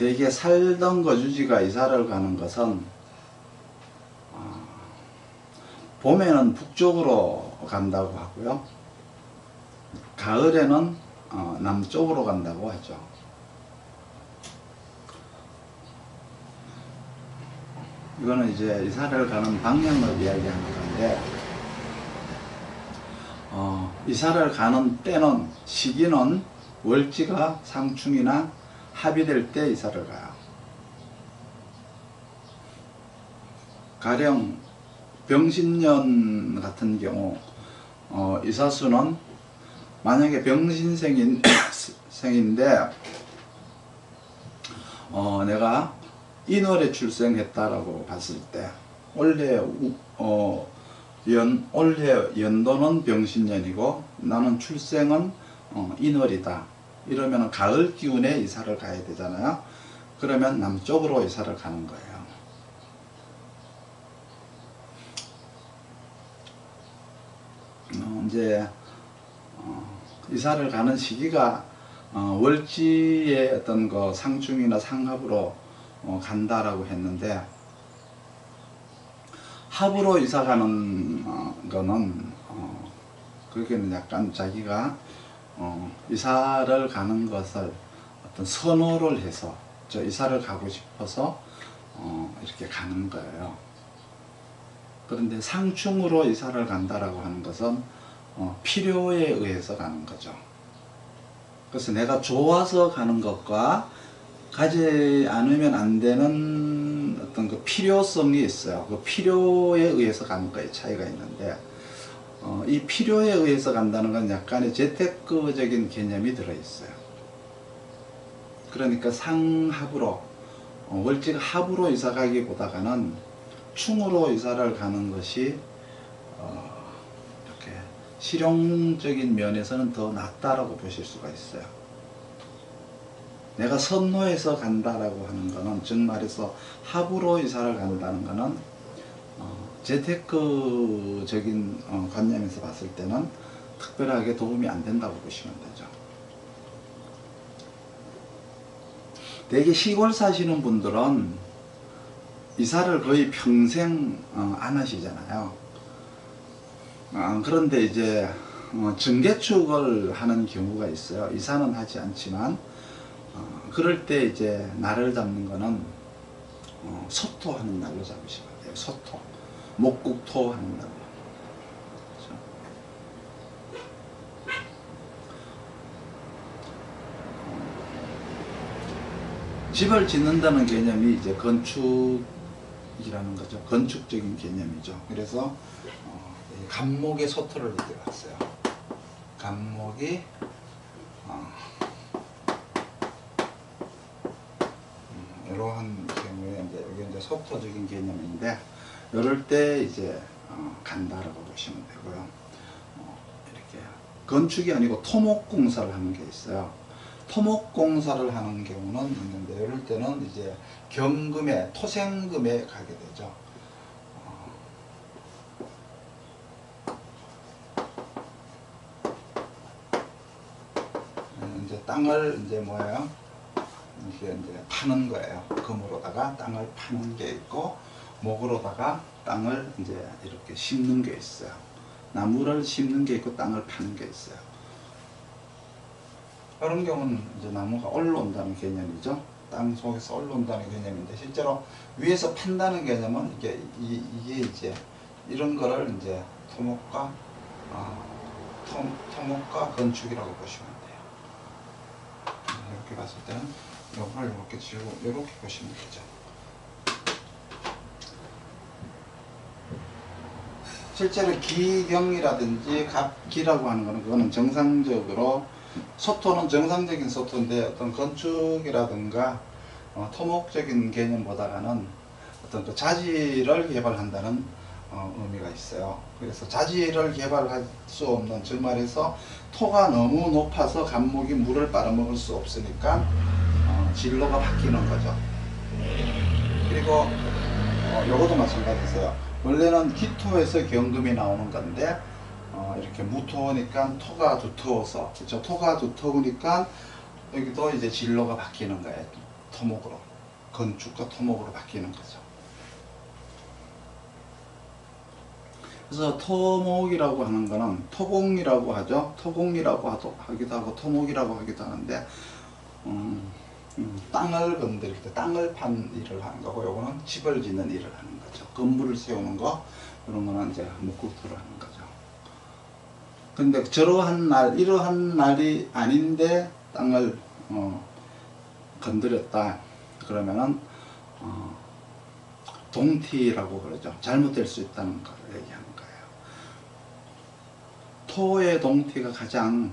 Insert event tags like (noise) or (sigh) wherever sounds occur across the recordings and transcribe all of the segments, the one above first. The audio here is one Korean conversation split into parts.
대개 살던 거주지가 이사를 가는 것은 어, 봄에는 북쪽으로 간다고 하고요. 가을에는 어, 남쪽으로 간다고 하죠. 이거는 이제 이사를 가는 방향을 이야기하는 건데, 어, 이사를 가는 때는, 시기는 월지가 상충이나 합의될 때 이사를 가요. 가령 병신년 같은 경우 어, 이사수는 만약에 병신생인 (coughs) 생인데 어, 내가 인월에 출생했다라고 봤을 때 올해 우- 어, 연 올해 연도는 병신년이고 나는 출생은 어, 인월이다. 이러면 가을 기운에 이사를 가야 되잖아요. 그러면 남쪽으로 이사를 가는 거예요. 어, 이제 어, 이사를 가는 시기가 어, 월지의 어떤 그 상중이나 상합으로 어, 간다라고 했는데 합으로 이사 가는 어, 거는 어, 그게는 약간 자기가 어, 이사를 가는 것을 어떤 선호를 해서 저 이사를 가고 싶어서 어, 이렇게 가는 거예요. 그런데 상충으로 이사를 간다라고 하는 것은 어, 필요에 의해서 가는 거죠. 그래서 내가 좋아서 가는 것과 가지 않으면 안 되는 어떤 그 필요성이 있어요. 그 필요에 의해서 가는 거에 차이가 있는데 어, 이 필요에 의해서 간다는 건 약간의 재테크적인 개념이 들어있어요. 그러니까 상합으로 어, 월지가 합으로 이사 가기보다가는 충으로 이사를 가는 것이 어, 이렇게 실용적인 면에서는 더 낫다라고 보실 수가 있어요. 내가 선호해서 간다라고 하는 거는 즉 말해서 합으로 이사를 간다는 어, 재테크적인 어, 관념에서 봤을 때는 특별하게 도움이 안 된다고 보시면 되죠. 대개 시골 사시는 분들은 이사를 거의 평생 어, 안 하시잖아요. 아, 그런데 이제 어, 증개축을 하는 경우가 있어요. 이사는 하지 않지만 어, 그럴 때 이제 날을 잡는 거는 어, 소토하는 날로 잡으시면 돼요. 소토, 목국토 날로. 그렇죠? 집을 짓는다는 개념이 이제 건축이라는 거죠. 건축적인 개념이죠. 그래서 어, 이 간목의 소토를 들어갔어요. 간목이 어, 음, 이러한 경우에 이제 이게 이제 소토적인 개념인데 이럴 때 이제 어, 간다라고 보시면 되고요. 어, 이렇게 건축이 아니고 토목공사를 하는 게 있어요. 토목공사를 하는 경우는 있는데 이럴 때는 이제 경금에 토생금에 가게 되죠. 어, 음, 땅을 이제 뭐예요? 이게 이제 파는 거예요. 금으로다가 땅을 파는 게 있고 목으로다가 땅을 이제 이렇게 심는 게 있어요. 나무를 심는 게 있고 땅을 파는 게 있어요. 이런 경우는 이제 나무가 올라온다는 개념이죠. 땅 속에서 올라온다는 개념인데 실제로 위에서 판다는 개념은 이게 이, 이게 이제 이런 거를 이제 토목과 어, 토, 토목과 건축이라고 보시면 돼요. 이렇게 봤을 때는 이걸 이렇게 지우고 이렇게 보시면 되죠. 실제로 기경이라든지 갑기라고 하는 거는 그거는 정상적으로 소토는 정상적인 소토인데 어떤 건축이라든가 어, 토목적인 개념보다는 어떤 그 자질을 개발한다는 어, 의미가 있어요. 그래서 자질을 개발할 수 없는 즉 말해서 토가 너무 높아서 감목이 물을 빨아먹을 수 없으니까 어, 진로가 바뀌는 거죠. 그리고 어, 요것도 마찬가지세요. 원래는 기토에서 경금이 나오는 건데 어, 이렇게 무토니까 토가 두터워서 그렇죠. 토가 두터우니까 여기도 이제 진로가 바뀌는 거예요. 토목으로 건축과 토목으로 바뀌는 거죠. 그래서 토목이라고 하는 거는 토공이라고 하죠. 토공이라고 하도, 하기도 하고 토목이라고 하기도 하는데 음, 음, 땅을 건드릴 때 땅을 판 일을 하는 거고 요거는 집을 짓는 일을 하는 거죠. 건물을 세우는 거 이런 거는 이제 목국토로 하는 거죠. 근데 저러한 날 이러한 날이 아닌데 땅을 어, 건드렸다 그러면은 어, 동티라고 그러죠. 잘못될 수 있다는 걸 얘기하는 거예요. 토의 동티가 가장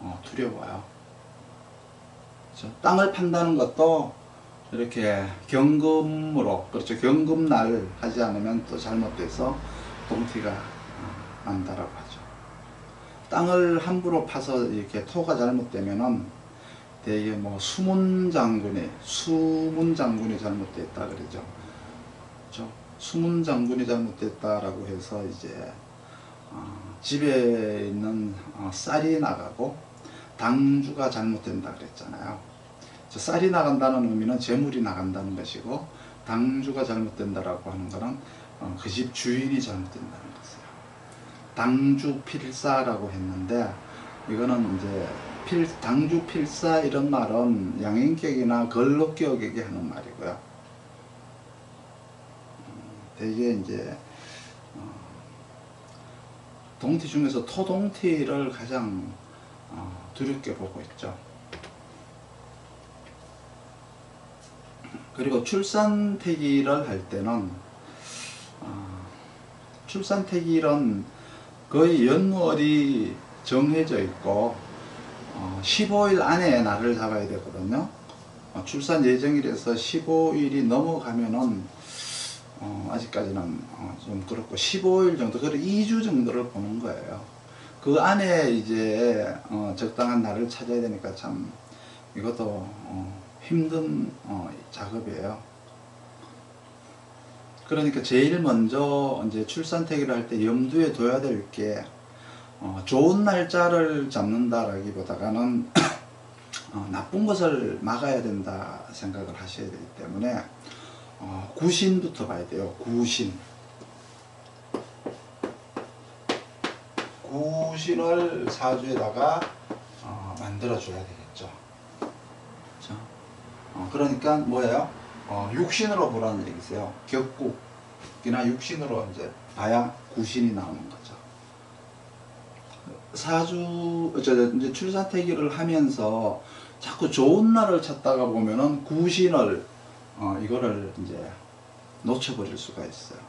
어, 두려워요. 그렇죠? 땅을 판다는 것도 이렇게 경금으로 그렇죠. 경금날 하지 않으면 또 잘못돼서 동티가 어, 난다라고 하죠. 땅을 함부로 파서 이렇게 토가 잘못되면은 되게 뭐 수문 장군이 수문 장군이 잘못됐다 그러죠. 그렇죠? 수문 장군이 잘못됐다라고 해서 이제 어, 집에 있는 어, 쌀이 나가고 당주가 잘못된다 그랬잖아요. 저 쌀이 나간다는 의미는 재물이 나간다는 것이고 당주가 잘못된다라고 하는 것은 어, 그집 주인이 잘못된다는 것이에요. 당주 필사라고 했는데 이거는 이제 필, 당주 필사 이런 말은 양인격이나 걸럭격에게 하는 말이고요. 음, 대개 이제 어, 동티 중에서 토동티를 가장 어, 두렵게 보고 있죠. 그리고 출산태기를 할 때는 어, 출산태기는 거의 연월이 정해져 있고 어, 15일 안에 날을 잡아야 되거든요. 어, 출산 예정일에서 15일이 넘어가면은 어, 아직까지는 어, 좀 그렇고 15일 정도, 그리고 2주 정도를 보는 거예요. 그 안에 이제 어, 적당한 날을 찾아야 되니까 참 이것도 어, 힘든 어, 작업이에요. 그러니까 제일 먼저 이제 출산태기를 할때 염두에 둬야 될게 어, 좋은 날짜를 잡는다라기보다는 (clears throat) 어, 나쁜 것을 막아야 된다 생각을 하셔야 되기 때문에 어, 구신부터 봐야 돼요. 구신. 구신을 사주에다가 어, 만들어줘야 되겠죠. 어, 그러니까 뭐예요? 어, 육신으로 보라는 얘기세요. 격국이나 육신으로 이제 봐야 구신이 나오는 거죠. 사주, 이제 출산태기를 하면서 자꾸 좋은 날을 찾다가 보면은 구신을, 어, 이거를 이제 놓쳐버릴 수가 있어요.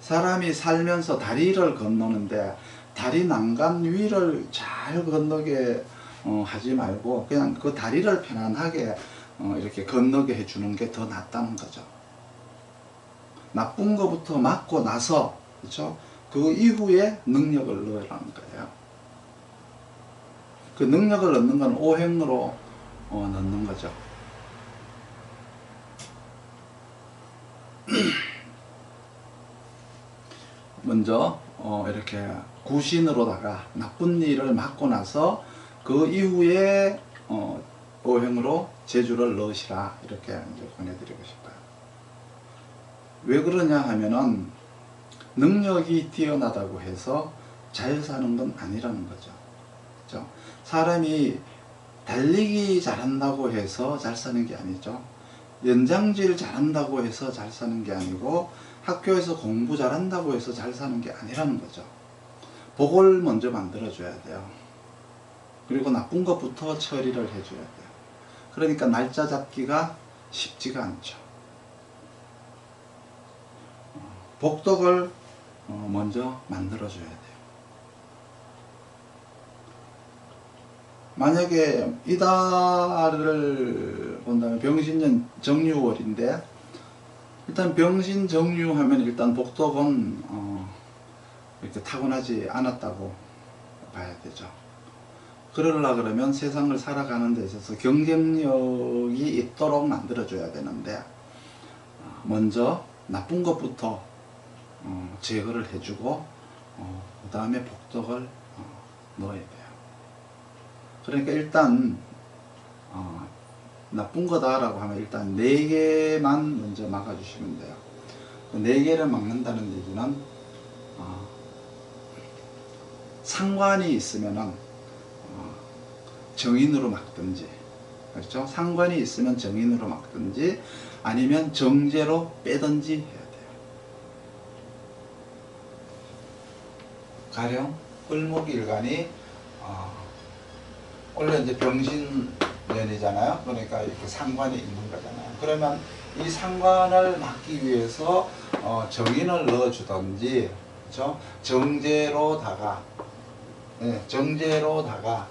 사람이 살면서 다리를 건너는데 다리 난간 위를 잘 건너게 어, 하지 말고 그냥 그 다리를 편안하게 어, 이렇게 건너게 해주는 게 더 낫다는 거죠. 나쁜 거부터 맞고 나서 그렇죠? 그 이후에 능력을 넣으라는 거예요. 그 능력을 넣는 건 오행으로 어, 넣는 거죠. (clears throat) 먼저 어, 이렇게 구신으로다가 나쁜 일을 막고 나서 그 이후에 어, 오행으로 재주를 넣으시라 이렇게 이제 권해드리고 싶어요. 왜 그러냐 하면은 능력이 뛰어나다고 해서 잘 사는 건 아니라는 거죠. 그죠? 사람이 달리기 잘한다고 해서 잘 사는 게 아니죠. 연장질 잘한다고 해서 잘 사는 게 아니고 학교에서 공부 잘한다고 해서 잘 사는 게 아니라는 거죠. 복을 먼저 만들어줘야 돼요. 그리고 나쁜 것부터 처리를 해줘야 돼요. 그러니까 날짜 잡기가 쉽지가 않죠. 복덕을 어, 먼저 만들어줘야 돼요. 만약에 이달을 본다면 병신년 정유월인데 일단 병신 정유하면 일단 복덕은 어, 이렇게 타고나지 않았다고 봐야 되죠. 그러려 그러면 세상을 살아가는 데 있어서 경쟁력이 있도록 만들어줘야 되는데 어, 먼저 나쁜 것부터 어, 제거를 해주고 어, 그 다음에 복덕을 어, 넣어야 돼요. 그러니까 일단 어, 나쁜 거다라고 하면 일단 네 개만 먼저 막아주시면 돼요. 그네 개를 막는다는 얘기는 어, 상관이 있으면은 어, 정인으로 막든지 그렇죠? 상관이 있으면 정인으로 막든지 아니면 정제로 빼든지 해야 돼요. 가령 을목일간이 어, 원래 이제 병신년이잖아요. 그러니까 이렇게 상관이 있는 거잖아요. 그러면 이 상관을 막기 위해서 어, 정인을 넣어주든지, 그렇죠? 정제로다가 예, 정제로다가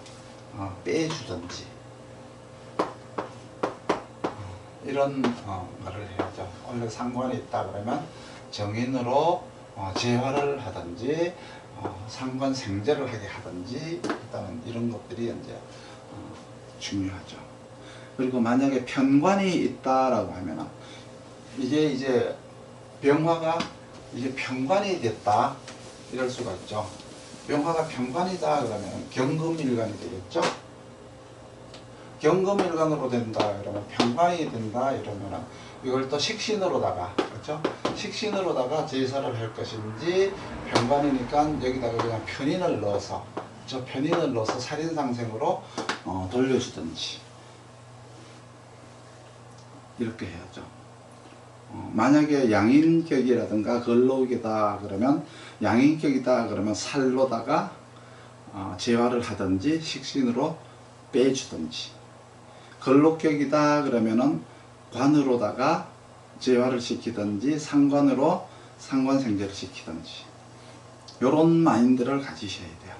어, 빼주든지 어, 이런 어, 말을 해야죠. 원래 상관이 있다 그러면 정인으로 어, 재활을 하든지 어, 상관 생제를 하게 하든지 일단은 이런 것들이 이제 어, 중요하죠. 그리고 만약에 편관이 있다라고 하면 이게 이제 병화가 이제 편관이 됐다 이럴 수가 있죠. 병화가 편관이다 그러면 경금일간이 되겠죠. 경금일간으로 된다 그러면 편관이 된다 이러면 이걸 또 식신으로다가 그렇죠? 식신으로다가 제사를 할 것인지 편관이니까 여기다가 그냥 편인을 넣어서 저 편인을 넣어서 살인상생으로 어, 돌려주든지 이렇게 해야죠. 어, 만약에 양인격이라든가 걸록이다 그러면 양인격이다 그러면 살로다가 어, 재활을 하든지 식신으로 빼주든지 걸록격이다 그러면은 관으로다가 재활을 시키든지 상관으로 상관생제를 시키든지 요런 마인드를 가지셔야 돼요.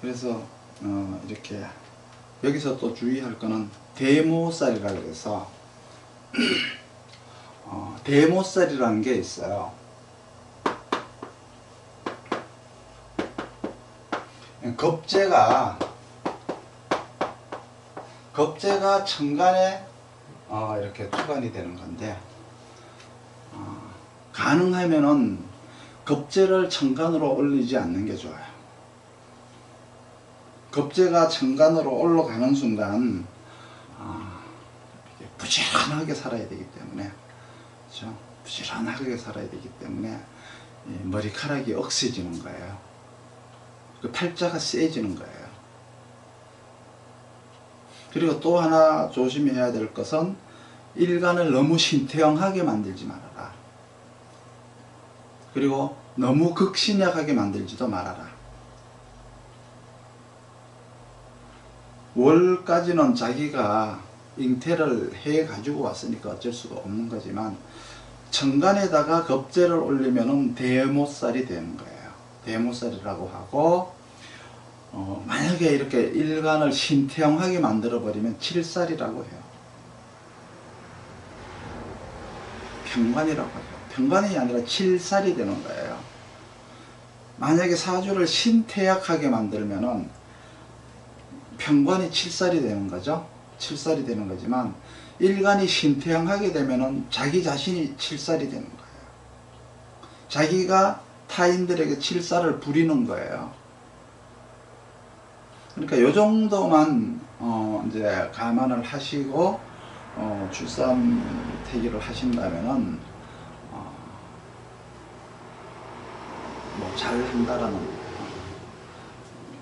그래서 어, 이렇게 여기서 또 주의할 거는 대모살이라 그래서 어, 대모살이라는 게 있어요. 겁재가 겁재가 천간에 어, 이렇게 투관이 되는 건데 어, 가능하면은 겁재를 천간으로 올리지 않는 게 좋아요. 겁재가 천간으로 올라가는 순간 부지런하게 살아야 되기 때문에 그렇죠? 부지런하게 살아야 되기 때문에 이 머리카락이 억세지는 거예요. 그 팔자가 세지는 거예요. 그리고 또 하나 조심해야 될 것은 일간을 너무 신태형하게 만들지 말아라. 그리고 너무 극신약하게 만들지도 말아라. 월까지는 자기가 잉태를 해 가지고 왔으니까 어쩔 수가 없는 거지만 천간에다가 겁재를 올리면은 대모살이 되는 거예요. 대모살이라고 하고 어, 만약에 이렇게 일간을 신태형하게 만들어 버리면 칠살이라고 해요. 평관이라고 해요. 평관이 아니라 칠살이 되는 거예요. 만약에 사주를 신태약하게 만들면은 평관이 칠살이 되는 거죠. 칠살이 되는 거지만 일간이 신태형하게 되면은 자기 자신이 칠살이 되는 거예요. 자기가 타인들에게 칠살을 부리는 거예요. 그러니까 요 정도만 어 이제 감안을 하시고 어 출산 태기를 하신다면은 어 뭐잘 한다라는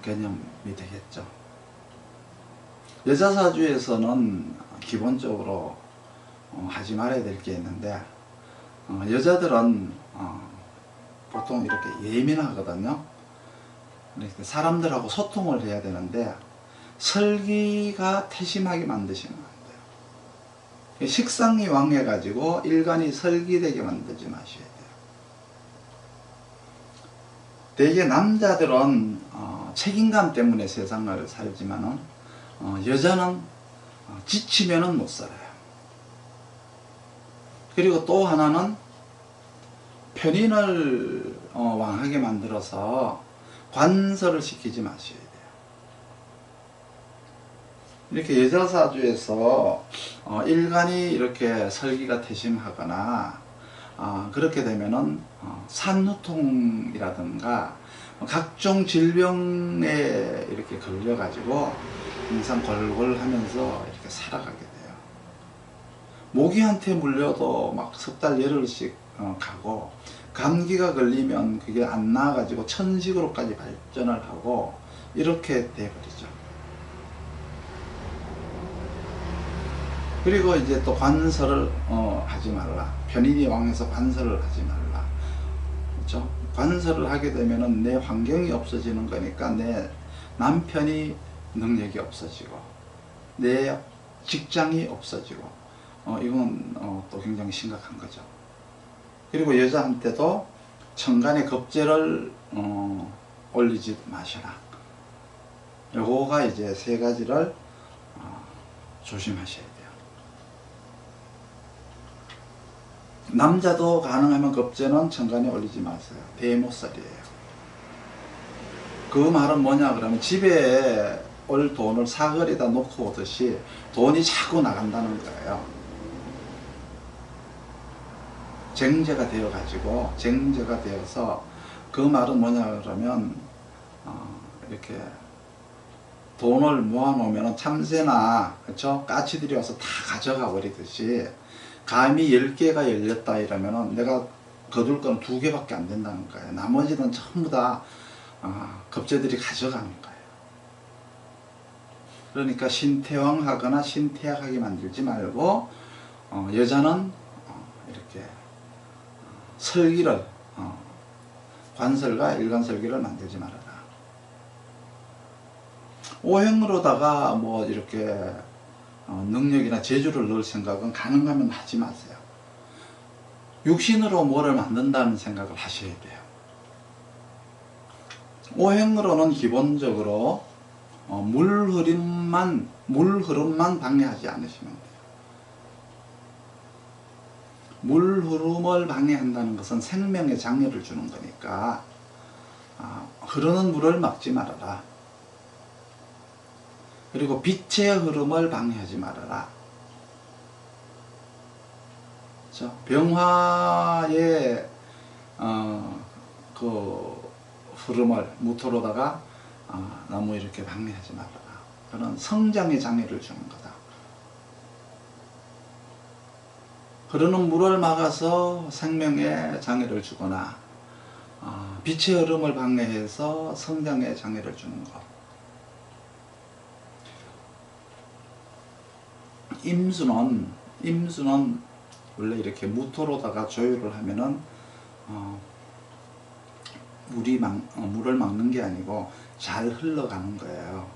개념이 되겠죠. 여자 사주에서는 기본적으로 어, 하지 말아야 될 게 있는데 어, 여자들은 어, 보통 이렇게 예민하거든요. 그러니까 사람들하고 소통을 해야 되는데 설기가 태심하게 만드시면 안 돼요. 식상이 왕해가지고 일간이 설기되게 만들지 마셔야 돼요. 대개 남자들은 어, 책임감 때문에 세상을 살지만은 어, 여자는 어, 지치면은 못 살아요. 그리고 또 하나는 편인을 어, 왕하게 만들어서 관설을 시키지 마셔야 돼요. 이렇게 여자사주에서 어, 일간이 이렇게 설기가 태심하거나 아, 그렇게 되면은 어, 산후통이라든가 각종 질병에 이렇게 걸려가지고 항상 걸걸하면서 이렇게 살아가게 돼요. 모기한테 물려도 막 석 달 열흘씩 어, 가고 감기가 걸리면 그게 안 나아가지고 천식으로까지 발전을 하고 이렇게 돼버리죠. 그리고 이제 또 관설을 어, 하지 말라. 편인이 왕에서 관설을 하지 말라. 그렇죠? 관설을 하게 되면은 내 환경이 없어지는 거니까 내 남편이 능력이 없어지고 내 직장이 없어지고 어, 이건 어, 또 굉장히 심각한 거죠. 그리고 여자한테도 천간에 겁재를 어, 올리지 마셔라. 요거가 이제 세 가지를 어, 조심하셔야 돼요. 남자도 가능하면 겁재는 천간에 올리지 마세요. 대모살이에요. 그 말은 뭐냐 그러면 집에 올 돈을 사거리에다 놓고 오듯이 돈이 자꾸 나간다는 거예요. 쟁제가 되어 가지고 쟁제가 되어서 그 말은 뭐냐 그러면 어, 이렇게 돈을 모아놓으면 참새나 그렇죠 까치들이 와서 다 가져가 버리듯이 감이 10개가 열렸다 이러면은 내가 거둘 건두 개밖에 안 된다는 거예요. 나머지는 전부 다 어, 겁재들이 가져가는 거예요. 그러니까 신태왕하거나 신태약하게 만들지 말고 어, 여자는 어, 이렇게 설기를 어, 관설과 일관설기를 만들지 말아라. 오행으로다가 뭐 이렇게 어, 능력이나 재주를 넣을 생각은 가능하면 하지 마세요. 육신으로 뭐를 만든다는 생각을 하셔야 돼요. 오행으로는 기본적으로 어, 물 흐름만 물 흐름만 방해하지 않으시면 돼요. 물 흐름을 방해한다는 것은 생명에 장애를 주는 거니까 아, 흐르는 물을 막지 말아라. 그리고 빛의 흐름을 방해하지 말아라. 그렇죠? 병화의 어, 그 흐름을 무토로다가 어, 너무 이렇게 방해하지 말아라. 그런 성장의 장애를 주는 거다. 흐르는 물을 막아서 생명에 장애를 주거나 어, 빛의 흐름을 방해해서 성장에 장애를 주는 것. 임수는 임수는 원래 이렇게 무토로다가 조율을 하면은 어, 물이 막, 어, 물을 막는 게 아니고 잘 흘러가는 거예요.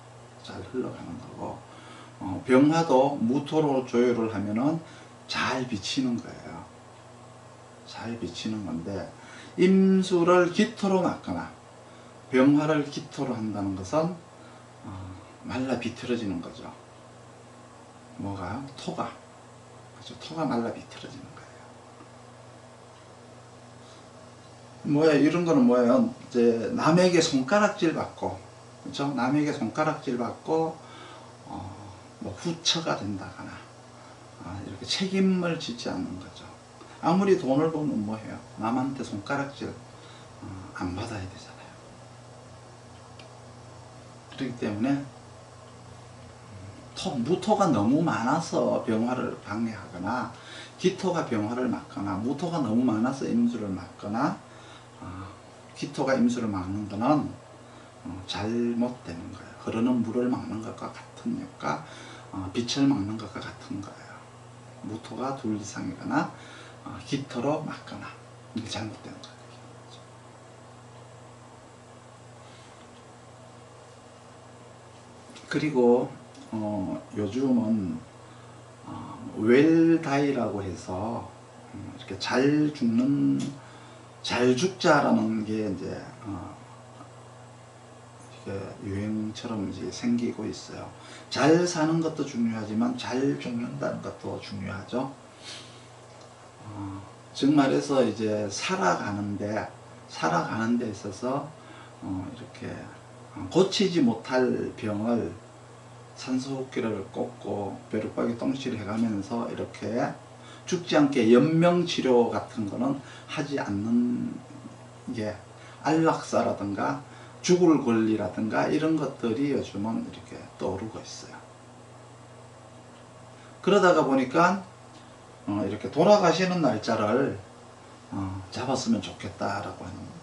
잘 흘러가는 거고 어, 병화도 무토로 조율을 하면은 잘 비치는 거예요. 잘 비치는 건데 임수를 기토로 막거나 병화를 기토로 한다는 것은 어, 말라 비틀어지는 거죠. 뭐가 토가 그죠 토가 말라 비틀어지는 거예요. 뭐야 이런 거는 뭐예요? 이제 남에게 손가락질 받고 그죠 남에게 손가락질 받고 어, 뭐 후처가 된다거나 아, 이렇게 책임을 짓지 않는 거죠. 아무리 돈을 벌면 뭐해요? 남한테 손가락질 어, 안 받아야 되잖아요. 그렇기 때문에 토, 무토가 너무 많아서 병화를 방해하거나 기토가 병화를 막거나 무토가 너무 많아서 임수를 막거나 어, 기토가 임수를 막는 거는 어, 잘못되는 거예요. 흐르는 물을 막는 것과 같은 효과, 어, 빛을 막는 것과 같은 거예요. 무토가 둘 이상이거나 어, 기토로 막거나 이게 잘못된 거예요. 그리고 어, 요즘은 어, 웰다이라고 해서 음, 이렇게 잘 죽는 잘 죽자라는 게 이제 어, 유행처럼 이제 생기고 있어요. 잘 사는 것도 중요하지만 잘 죽는다는 것도 중요하죠. 어, 즉 말해서 이제 살아가는데 살아가는 데 있어서 어, 이렇게 고치지 못할 병을 산소호흡기를 꽂고 벼룩박이 똥실 해가면서 이렇게 죽지 않게 연명 치료 같은 거는 하지 않는 게 안락사라든가 죽을 권리라든가 이런 것들이 요즘은 이렇게 떠오르고 있어요. 그러다가 보니까 어, 이렇게 돌아가시는 날짜를 어, 잡았으면 좋겠다라고 하는.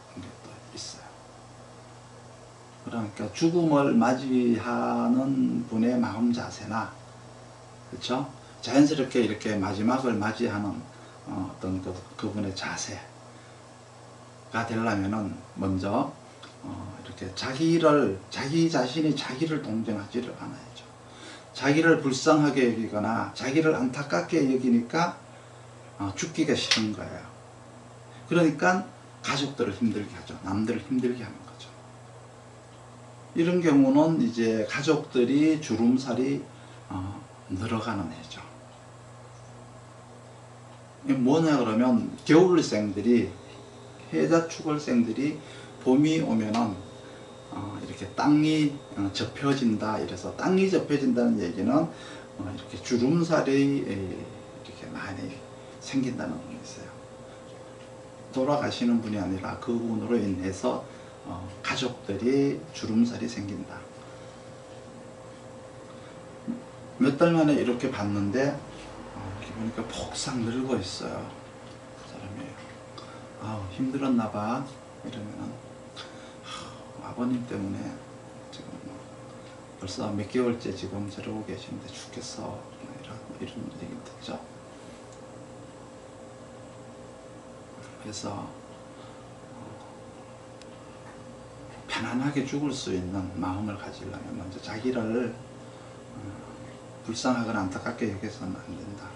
그러니까 죽음을 맞이하는 분의 마음 자세나 그렇죠? 자연스럽게 이렇게 마지막을 맞이하는 어, 어떤 그, 그분의 자세가 되려면은 먼저 어, 이렇게 자기를 자기 자신이 자기를 동정하지를 않아야죠. 자기를 불쌍하게 여기거나 자기를 안타깝게 여기니까 어, 죽기가 싫은 거예요. 그러니까 가족들을 힘들게 하죠. 남들을 힘들게 거죠. 이런 경우는 이제 가족들이 주름살이 어, 늘어가는 해죠. 뭐냐 그러면 겨울생들이 해자축월생들이 봄이 오면은 어, 이렇게 땅이 어, 접혀진다 이래서 땅이 접혀진다는 얘기는 어, 이렇게 주름살이 에, 이렇게 많이 생긴다는 게 있어요. 돌아가시는 분이 아니라 그분으로 인해서 어, 가족들이 주름살이 생긴다. 몇 달 만에 이렇게 봤는데 어, 보니까 폭삭 늙어 있어요. 그 사람이 아우 힘들었나 봐 이러면은 하, 아버님 때문에 지금 뭐 벌써 몇 개월째 지금 저러고 계시는데 죽겠어 이런 이런 얘기 듣죠. 그래서 어, 편안하게 죽을 수 있는 마음을 가지려면 먼저 자기를 어, 불쌍하거나 안타깝게 여겨서는 안 된다.